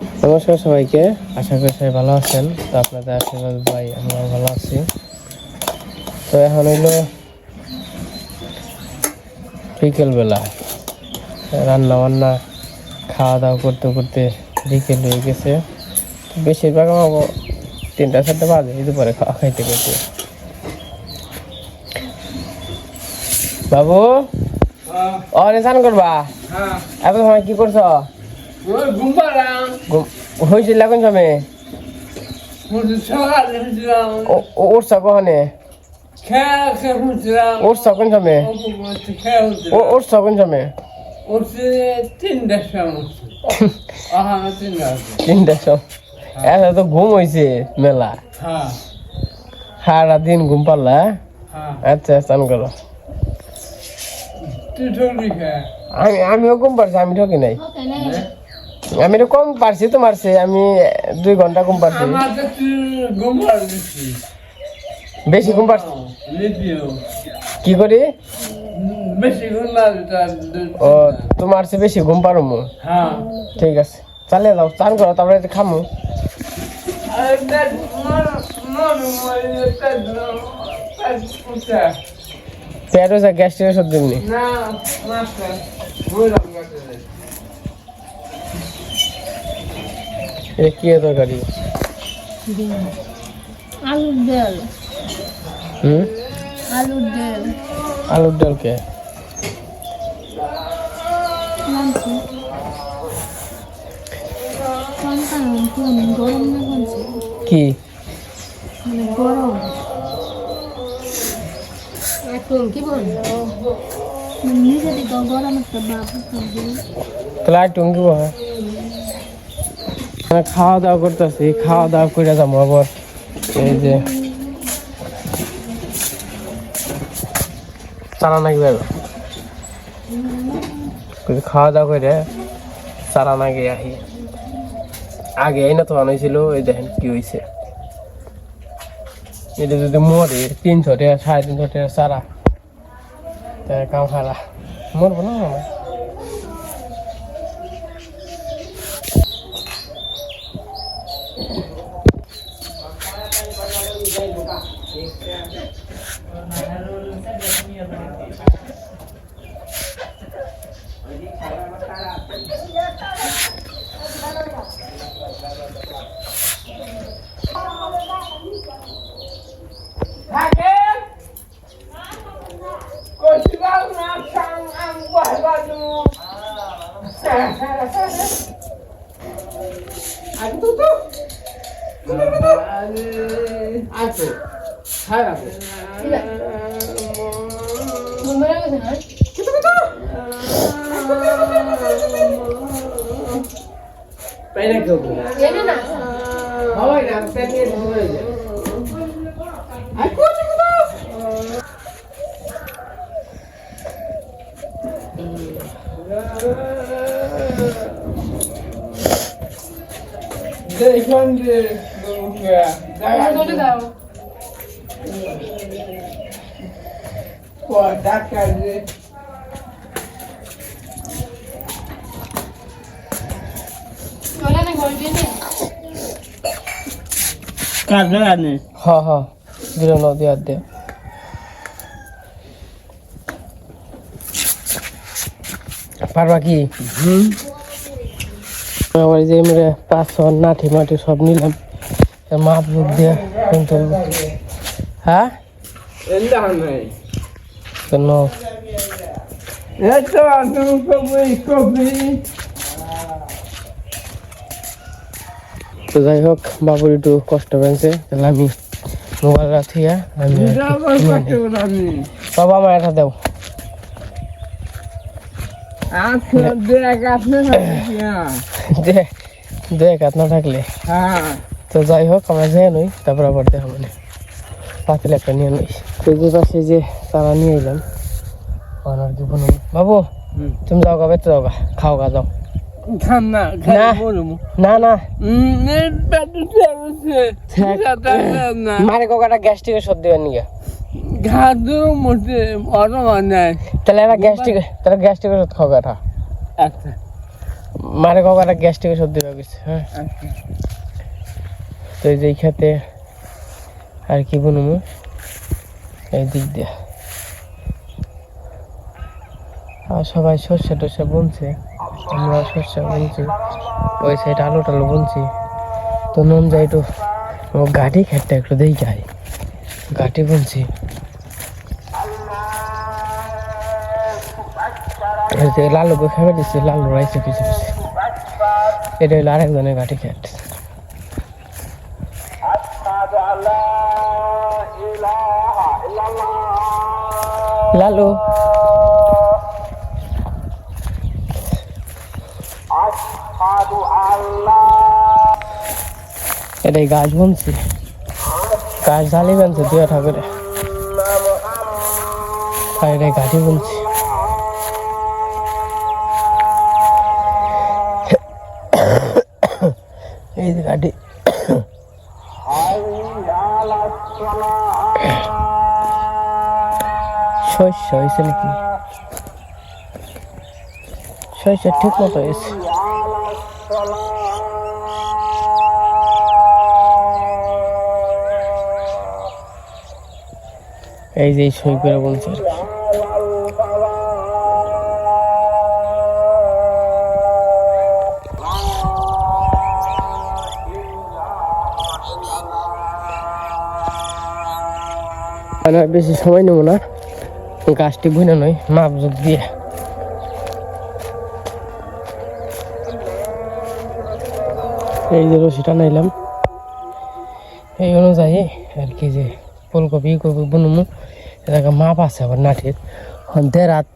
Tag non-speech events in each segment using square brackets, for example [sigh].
নমস্কার সবাইকে। আশা করি সবাই ভালো আছেন। তো আপনাদের আশীর্বাদ ভাই আমরা ভালো আছি। তো এখন হইল বিকেলবেলা। রান্না বান্না খাওয়া দাওয়া করতে করতে বিকেল হয়ে গেছে। বেশিরভাগ আমার তিনটা চারটা বাজে এই দুপুরে খাওয়া খাইতে খাইতে। বাবু? অনে চান করবা? এখন সময় কি করছ? হয়েছিল কোন সময় উঠছ কখনে? উঠছ কোন সময় ও- উঠছ কোন সময় তিনটা সময়। এখন তো ঘুম হয়েছে মেলা। সারা দিন ঘুম পারলা আচ্ছা স্নান করো। আমি আমিও ঘুম পারছি আমি ঠকি নাই। আমি কম পারছি তো মারছি। আমি দুই ঘণ্টা ঘুম পারছি। বেশি ঘুম পারছি। কি করি? ও তোমার চেয়ে বেশি ঘুম পারো মু। হ্যাঁ। ঠিক আছে। চালিয়ে যাও চান করো তারপরে খামু। পেট হয়েছে গ্যাস্ট্রিক ওষুধ দিমনি এটা কি তরকারি? আলুর ডাল। হুম? আলুর ডাল। আলুর ডাল কে? কি? মানে গরম। এখন কি বল মানে নিজে দিকে গরম একটা থাকবে তাহলে আর টুঙ্গি বহা খাওয়া দাওয়া করতেছি খাওয়া দাওয়া করে যাব আবার। এই যে। চালা নাকি কিন্তু খাওয়া দাওয়া করে চালা নাকি আহি। আগে এই না তো আনাইছিল এই দেখেন কি হয়েছে এটা যদি মরে, তিনশো টাকা, সাড়ে তিনশো টাকা চারা। কাম খারা। মরবো না 아주 자라고 뭔 말하고 빨리 가고 얘는 안 아이고 친구다 내 현재 গল দিয়ে কাজে হ হ দিল নদী আর দে পারবা কি আমার যে মেরে পাঁচশো নাঠি মাটি সব নিলাম মাপ লোক দিয়ে কিন্তু হ্যাঁ? কেন? তো যাই হোক বাবুর একটু কষ্ট পেয়েছে তাহলে আমি মোবাইল রাখিয়া আমি বাবা আমার এটা দাও। আচ্ছা দেখ আপনি দেখ দেখ না থাকলে। হ্যাঁ। তো যাই হোক আমরা যেয়ে নই তারপর আবার দেখা মানে পাতিল একটা নিয়ে নই। তো যে পাশে যে তারা নিয়ে এলাম কি বলব বাবু তুমি যাও গা বেতে যাও গা খাও গা যাও। না না। মারে কোকাটা গ্যাস্ট্রিকের সর্দি নিয়ে নাই তাহলে এরা গ্যাস্ট্রিক তাহলে গ্যাস্ট্রিকের ওষুধ খাও আচ্ছা। মারে হয়ে। হ্যাঁ তো এই যে এই খেতে আর কি বুনমু এই দিক দিয়ে। আর সবাই সর্ষে টর্ষে বুনছে। আমরা সর্ষে বুনছি। ওই সাইড আলু টালু বুনছি। তো নন যাই একটু গাড়ি খেটটা একটু দেই যাই এই যে লালুকে খেয়ে দিচ্ছি লালু রাইছে কিছু এটা হলো আরেকজনের গাটি খেট লালু এটাই গাছ বুনছি গাছ ঢালি বানছে দুয়া ঠাকুরে আর এটাই গাঠি বুনছি এই যে গাঠি শস্য হয়েছে নাকি? শস্য ঠিক মতো হয়েছে। এই যে সই করে বলছে। আর মানে বেশি সময় নেব না। গাছটি বুনে নয় মাপ যোগ দিয়ে। এই যে রশিটা নাইলাম। এই অনুযায়ী আর কি যে ফুলকপি কপি বুনমু, এটাকে মাপ আছে আবার নাটির। দেড় হাত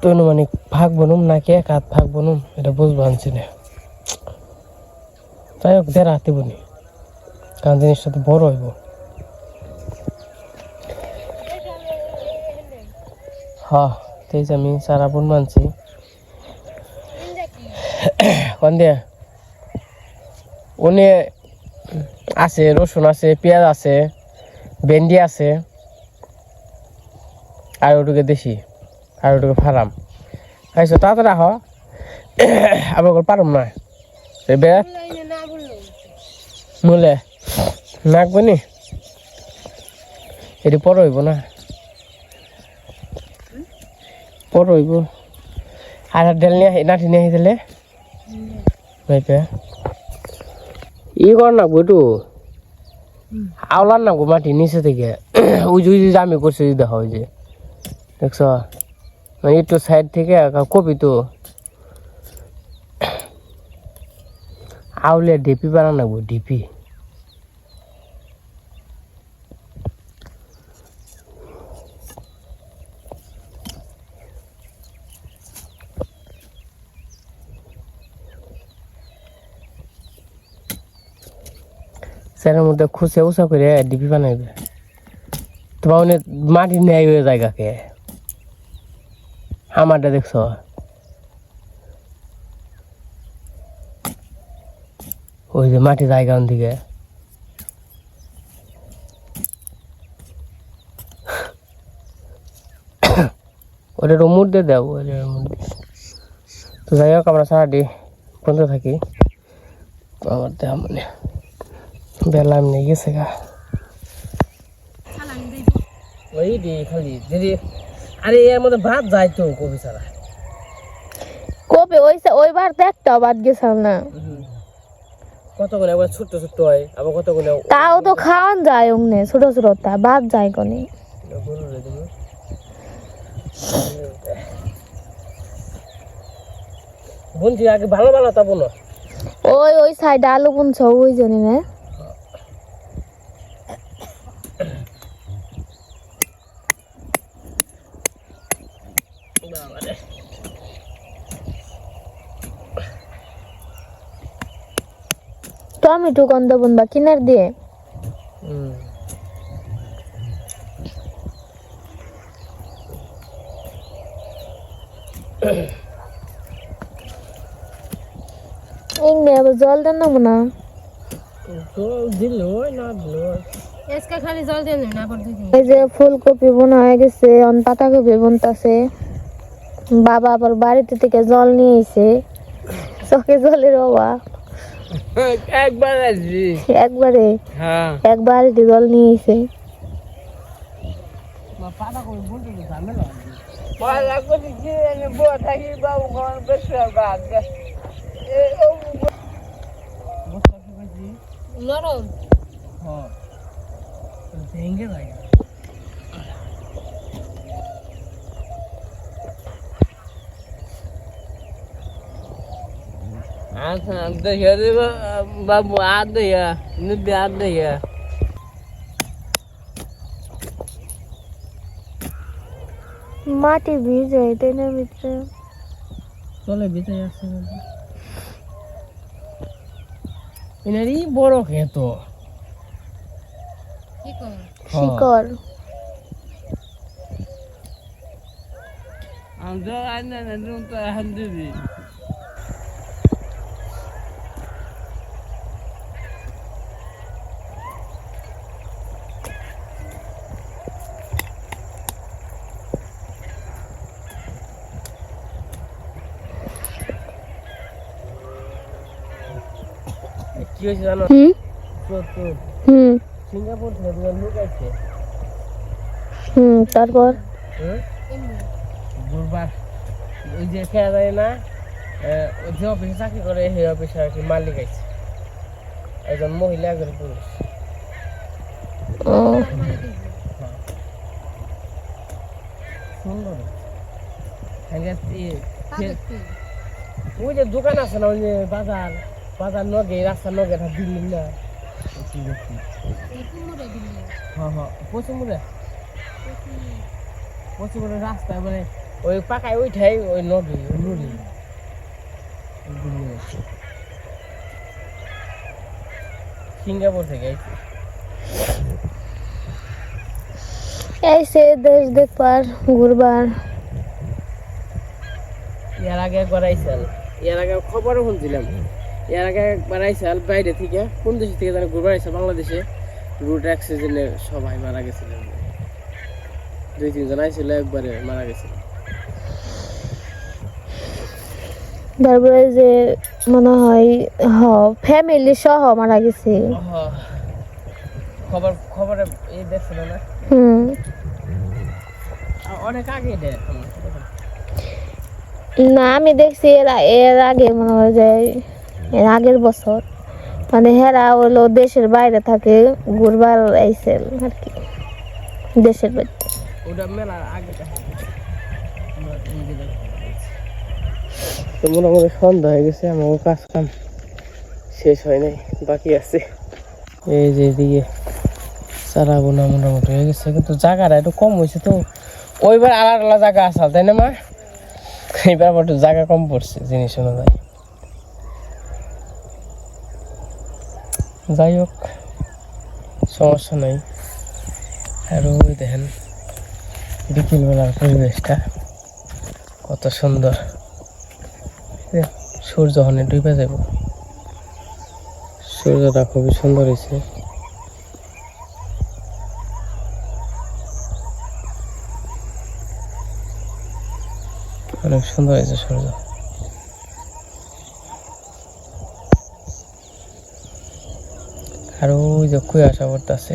তো অনুমানিক ভাগ বনুম নাকি এক হাত ভাগ বনুম, এটা বুঝব আনছি না। যাই হোক দেড় হাতে বুনি, কারণ জিনিসটা তো বড় হইব। হ্যাঁ তেজ আমি সারা বোন মানছি। কোন দিয়ে? উনি আছে, রসুন আছে, পেঁয়াজ আছে, ভেন্ডি আছে, আর ওটুকে দেশি, আর ওটুকে ফার্ম। খাইছো? তাড়াতাড়ি রাখ আবার পারম না। এবে মূলে। নাকবো নি? এটি পর হইব না। পর হইব আর ডেল নিয়ে নাটি নিয়ে মেপে ই কর নাকবো একটু আওলার নাকবো মাটি, নিচে থেকে ওই যে আমি করছি ওই দেখো যে। দেখছ? মানে একটু সাইড থেকে কপি তো আউলে ডিপি বানা নাকবো ডিপি মধ্যে খুশে উষা করে ডিপি বানাইবে। তোমার অনেক মাটি নেই ওই জায়গাকে। আমারটা দেখছ? ওই যে মাটি জায়গা দিকে ওটা রুমুর দিয়ে ওটা তো যাই হোক, আমরা সারাটি পর্যন্ত থাকি। আমার দেওয়া মানে বেলা এমনি গেছে গা। ওই দি খালি দিদি আরে এর মধ্যে ভাত যায় তো কবি ছাড়া। কবে ওই ওইবার তো একটা বাদ গেছাল না। কতগুলো? একবার ছোট্ট ছোট্ট হয় আবার কতগুলো? তাও তো খাওয়ান যায় অমনে ছোট ছোট তা বাদ যায় কনে। বলছি আগে ভালো ভালো তা বলো ওই ওই সাইডে আলু বুনছ ওই জানি না? টমেটো গন্ধ বুনবা কিনার দিয়ে? হুম। আবার জল দেন না মনে? এই যে ফুলকপি বোনা হয়ে গেছে অন পাতাকপি বুনতাছে। বাবা আবার বাড়িতে থেকে জল নিয়ে এসে চোখে জলের অভাব। একবার আসবি। একবারে? হ্যাঁ। এক বালতি জল নিয়েছে পয়লা করে কি? থাকি বাবু ঘর বেশি নরম ভেঙে লাগে। আচ্ছা দেখে বাবু আর দেয়া নিবি আর দেয়া মাটি ভিজে ট্রেনের ভিতরে চলে বেঁচে যাচ্ছে এনারই বড় খেত কি শিকড় আমরা আইনা না তো এখন কি হয়েছে জানো? হুম? তোর তোর হুম। সিঙ্গাপুর থেকে লোক আছে হুম তারপর? হুম? ওই যে খেয়া যায় না যে অফিসে চাকরি করে সেই অফিসে আর কি মালিক আছে। একজন মহিলা একজন পুরুষ। সুন্দর। হ্যাঁ, ওই যে দোকান আছে না ওই যে বাজার? বাজার নগে নগে বিল্ডিং না। হ্যাঁ হ্যাঁ পশ্চিমবঙ্গে? পশ্চিমবঙ্গের রাস্তায় মানে ওই পাকায় ওইটাই ওই নদী ওই নদী। ওই building আছে। সিঙ্গাপুর থেকে ঘুরবার। এর আগে একবার আইসাল এর আগে খবরও শুনছিলাম। এর আগে একবার আইসাল বাইরে থেকে কোন দেশ থেকে জানি ঘুরবার আইসা বাংলাদেশে। রুট অ্যাক্সিডেন্টে সবাই মারা গেছিলেন দুই তিনজন আইছিল একবারে মারা গেছিল। তারপরে যে মনে হয় হ ফ্যামিলি সহ মারা গেছে। খবর খবরে এই দেখছিল না? হুম। অনেক আগে দেয় না আমি দেখছি এর এর আগে মনে হয় যে এর আগের বছর। মানে হেরা হলো দেশের বাইরে থাকে ঘুরবার আইসে আর কি। দেশের বাইরে। মোটামুটি সন্ধ্যা হয়ে গেছে আমার কাজ কাম শেষ হয় নাই বাকি আছে। এই যে এদিকে চারা বোনা মোটামুটি হয়ে গেছে কিন্তু জায়গাটা একটু কম হয়েছে তো। ওইবার আলাদা আলাদা জায়গা আছে তাই না মা? এইবার একটু জায়গা কম পড়ছে জিনিস অনুযায়ী। যাই হোক, সমস্যা নাই। আর ওই দেখেন, বিকেলবেলার পরিবেশটা কত সুন্দর। সূর্য হনে ডুবে যাব সূর্যটা খুবই সুন্দর হয়েছে অনেক সুন্দর হয়েছে সূর্য। আর ওই যে কুয়াশা পড়তেছে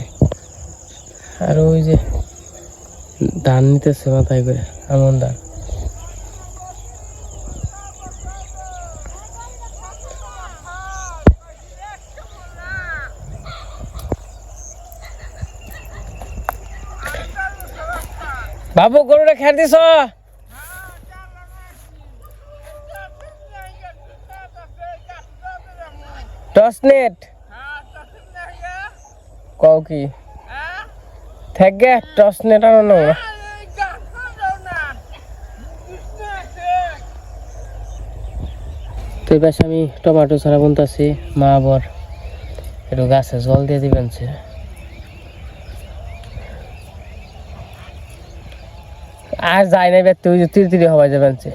আর ওই যে ধান নিতেছে মাথায় করে, আমন ধান। বাবু, গরুটা খেয়ে দিছ? টস নেট কও কি? থেকে টস নেট না। তো এই আমি টমেটো ছাড়া বুনতেছি মা আবার একটু গাছে জল দিয়ে দিবেন সে আর যাই নাই যে তির তিরি হওয়া যাবেন সে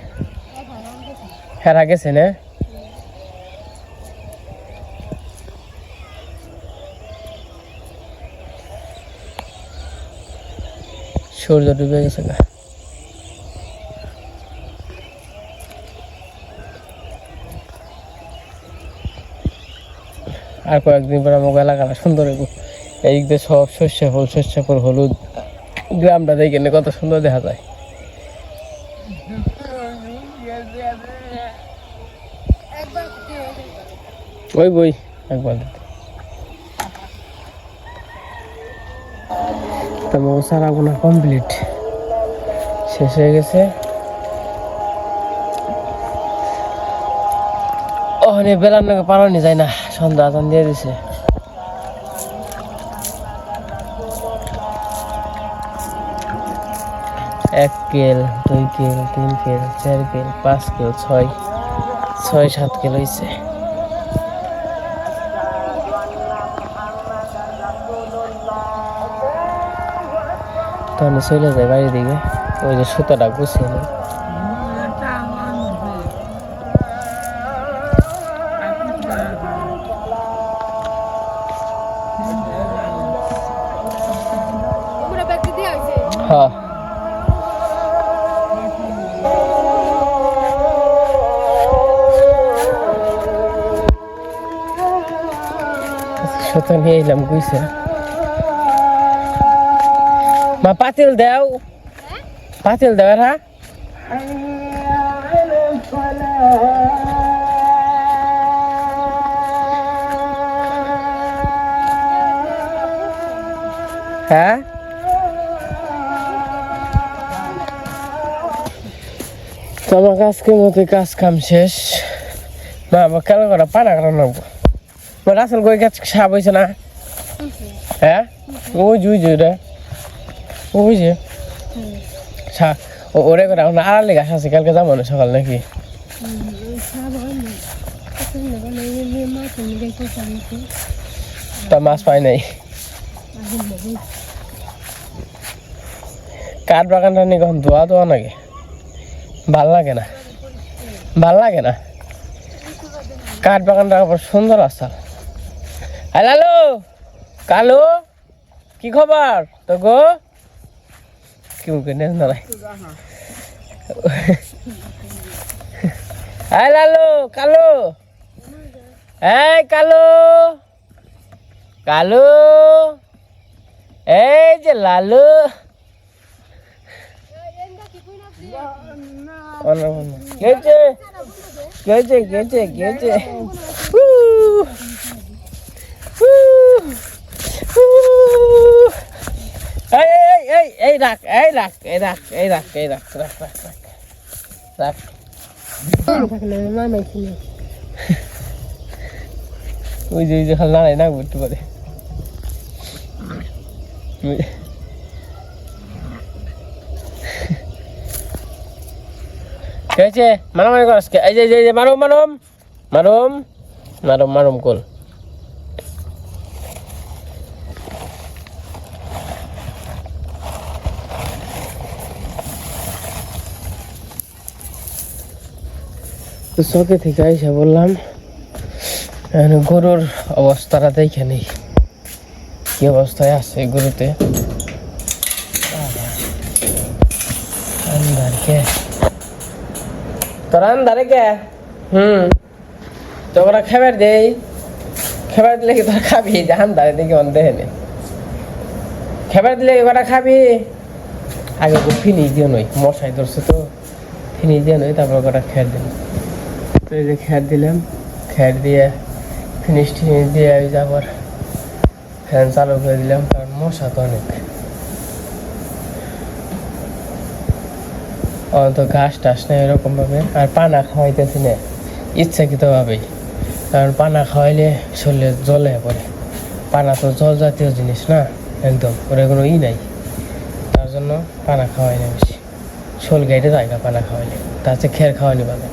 হেরা গেছে না? সূর্য ডুবে গেছে আর কয়েকদিন পরে আমাকে এলাকাটা সুন্দর এই দিক সব শস্য ফুল শস্য ফুল, হলুদ। গ্রামটা দেখে নে কত সুন্দর দেখা যায়। ওই বই, একবার দিতে তো সারা গুণা কমপ্লিট শেষ হয়ে গেছে। ওখানে বেলার নাকি পালানি যায় না, সন্ধ্যা আজান দিয়ে দিছে। এক কেল, দুই কেল, তিন কেল, চার কেল, পাঁচ কেল, ছয় ছয়, সাত কেল হয়েছে তখন চলে যায় বাড়ির দিকে। ওই যে সুতাটা গুছিয়ে নেয় হ্যাঁ। সুতো নিয়ে এলাম গুইছে মা পাতিল দেও পাতিল দেও হ্যাঁ হ্যাঁ তো আমার আজকের মতো কাজ কাম শেষ মা আমার কেন করা পানা করা নেব আমার আসল কই গাছ সাপ হয়েছে না হ্যাঁ ওই যে ওই যে ওটা ওই যে ওরে করে এখন আড়ালে গাছ আছে কালকে যাব না সকাল নাকি? তা মাছ পাই নাই। কাঠ বাগানটা নিয়ে কখন ধোয়া ধোয়া নাকি? ভালো লাগে না। ভালো লাগে না? কাঠ বাগানটা আবার সুন্দর আসাল হ্যালো কালো কি খবর তো গো কি মুখে নেস না হ্যালো কালো এই কালো কালো এই যে লালু গেছে গেছে গেছে গেছে এই এই রাখ এই রাখ এই রাখ এই রাখ এই রাখ রাখ রাখ রাখ রাখ। [laughs] ওই যে ওই যে খালি নাড়াই না করতে পারে। [laughs] কি হয়েছে? মারামারি করাস এই যে মারুম। মারুম মারুম মারুম মারুম, কল। তো চকে থেকে এসে বললাম গরুর অবস্থাটা দেখে নেই। কি অবস্থায় আছে গরুতে? তোর তো দিলে কি খাবি? যে আন্দারে দেখি অন দেহে নে। খাবার দিলে খাবি? আগে দিয়ে নই, মশাই ধরছে তো। ফিনি দিয়ে নই, তারপর ওরা খেয়ার দিন তো খেয়ার দিলাম খেয়ার দিয়ে ফিনিশ টিনিশ দিয়ে ওই যে ফ্যান চালু করে দিলাম, কারণ মশা তো অনেক। অন্ত ঘাস টাস নেই এরকম ভাবে আর পানা খাওয়াইতেছি না ইচ্ছাকৃত ভাবেই কারণ পানা খাওয়াইলে শরীরে জলে পড়ে। পানা তো জল জাতীয় জিনিস না, একদম, ওরা কোনো ই নাই। তার জন্য পানা খাওয়াই না বেশি। শোল গাইতে যায় না পানা খাওয়াইলে, তার চেয়ে খের খাওয়ানি ভালো